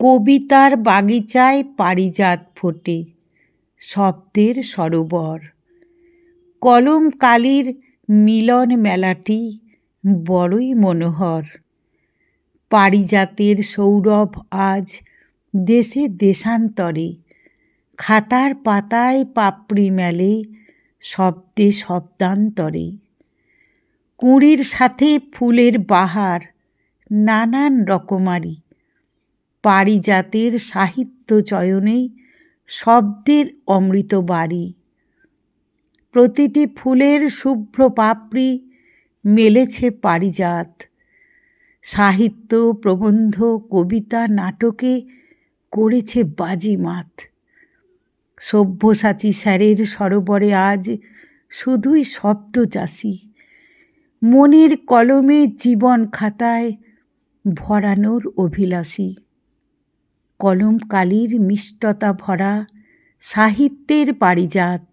কবিতার বাগিচায় পারিজাত ফোটে শব্দের সরোবর। কলম কালির মিলন মেলাটি বড়ই মনোহর। পারিজাতের সৌরভ আজ দেশে দেশান্তরে। খাতার পাতায় পাপড়ি মেলে শব্দে শব্দান্তরে। কুঁড়ির সাথে ফুলের বাহার নানান রকমারি। পারিজাতের সাহিত্য চয়নে শব্দের অমৃত বাড়ি। প্রতিটি ফুলের শুভ্র পাপড়ি মেলেছে পারিজাত। সাহিত্য, প্রবন্ধ, কবিতা, নাটকে করেছে বাজিমাত। সব্যসাচী স্যারের সরোবরে আজ শুধুই শব্দ চাষি মনের কলমে জীবন খাতায় ভরানোর অভিলাষী। কলম কালির মিষ্টতা ভরা সাহিত্যের পারিজাত।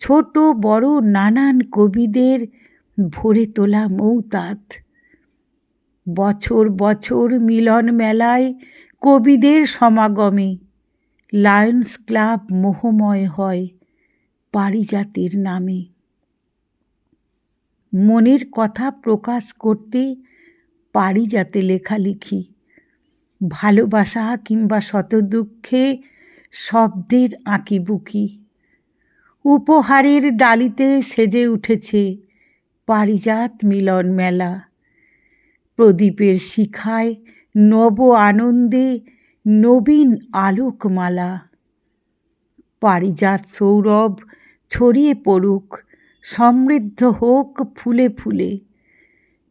ছোট বড় নানান কবিদের ভরে তোলা মৌতাত। বছর বছর মিলন মেলায় কবিদের সমাগমে লায়ন্স ক্লাব মোহময় হয় পারিজাতের নামে। মনের কথা প্রকাশ করতে পারিজাতে লেখালেখি ভালোবাসা কিংবা শত দুঃখে শব্দের আঁকিবুকি। উপহারের ডালিতে সেজে উঠেছে পারিজাত মিলন মেলা। প্রদীপের শিখায় নব আনন্দে নবীন আলোকমালা। পারিজাত সৌরভ ছড়িয়ে পড়ুক, সমৃদ্ধ হোক ফুলে ফুলে।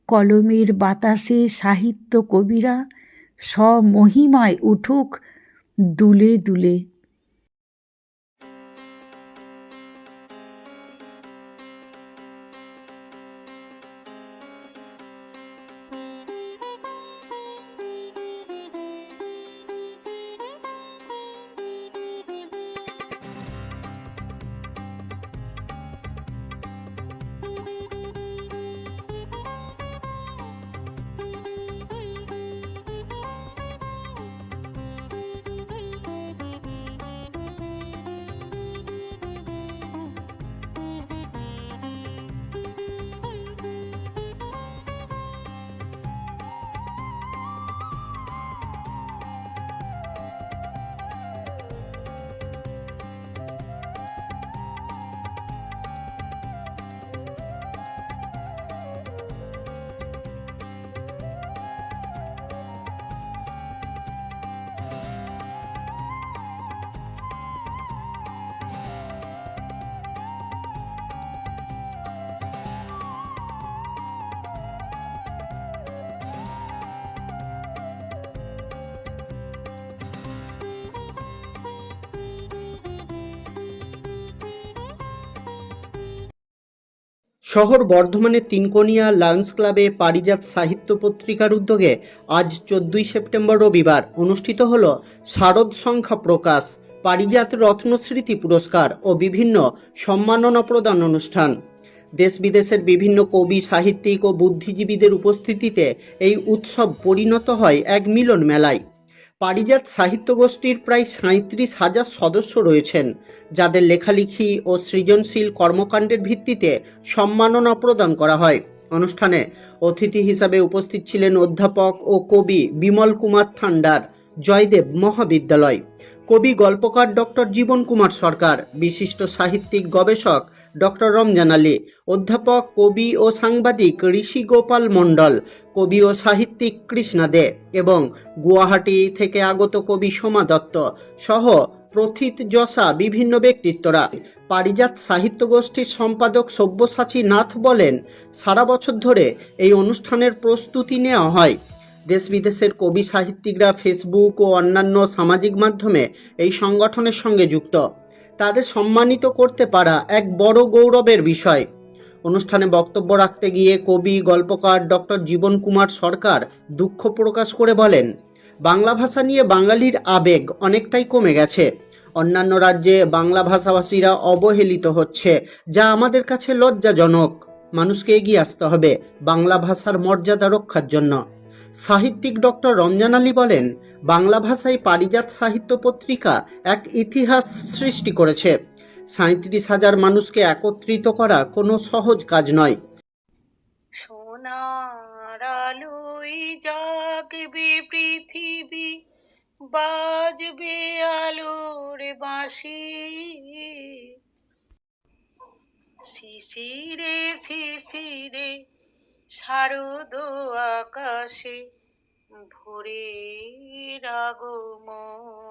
কলমের বাতাসে সাহিত্য কবিরা স্বমহিমায় উঠুক দুলে দুলে শহর বর্ধমানের তিনকোনিয়া লায়ন্স ক্লাবে পারিজাত সাহিত্য পত্রিকার উদ্যোগে আজ চোদ্দই সেপ্টেম্বর রবিবার অনুষ্ঠিত হল শারদ সংখ্যা প্রকাশ, পারিজাত রত্নস্মৃতি পুরস্কার ও বিভিন্ন সম্মাননা প্রদান অনুষ্ঠান। দেশ বিদেশের বিভিন্ন কবি, সাহিত্যিক ও বুদ্ধিজীবীদের উপস্থিতিতে এই উৎসব পরিণত হয় এক মিলন মেলায়। পারিজাত সাহিত্য গোষ্ঠীর প্রায় সাঁত্রিশ হাজার সদস্য রয়েছেন, যাদের লেখালেখি ও সৃজনশীল কর্মকাণ্ডের ভিত্তিতে সম্মাননা প্রদান করা হয়। অনুষ্ঠানে অতিথি হিসাবে উপস্থিত ছিলেন অধ্যাপক ও কবি বিমল কুমার থান্ডার। জয়দেব মহাবিদ্যালয়। কবি, গল্পকার ডক্টর জীবন কুমার সরকার, বিশিষ্ট সাহিত্যিক গবেষক ডক্টর রমজান আলী, অধ্যাপক, কবি ও সাংবাদিক ঋষি গোপাল মণ্ডল, কবি ও সাহিত্যিক কৃষ্ণা দে এবং গুয়াহাটি থেকে আগত কবি সোমা দত্ত সহ প্রথিত যশা বিভিন্ন ব্যক্তিত্বরা। পারিজাত সাহিত্য গোষ্ঠীর সম্পাদক সব্যসাচী নাথ বলেন, সারা বছর ধরে এই অনুষ্ঠানের প্রস্তুতি নেওয়া হয়। দেশ বিদেশের কবি সাহিত্যিকরা ফেসবুক ও অন্যান্য সামাজিক মাধ্যমে এই সংগঠনের সঙ্গে যুক্ত। তাদের সম্মানিত করতে পারা এক বড় গৌরবের বিষয়। অনুষ্ঠানে বক্তব্য রাখতে গিয়ে কবি, গল্পকার ডক্টর জীবন কুমার সরকার দুঃখ প্রকাশ করে বলেন, বাংলা ভাষা নিয়ে বাঙালির আবেগ অনেকটাই কমে গেছে। অন্যান্য রাজ্যে বাংলা ভাষাভাষীরা অবহেলিত হচ্ছে, যা আমাদের কাছে লজ্জাজনক। মানুষকে এগিয়ে আসতে হবে বাংলা ভাষার মর্যাদা রক্ষার জন্য। সাহিত্যিক ডক্টর রমজান আলী বলেন, বাংলা ভাষায় পারিজাত সাহিত্য পত্রিকা এক ইতিহাস সৃষ্টি করেছে। সাঁত্রিশ হাজার মানুষকে একত্রিত করা কোনো সহজ কাজ নয়। পৃথিবী, বাজবে আলোর বাঁশি। শিশিরে শিশিরে শারদ আকাশে ভোরের আগমনী।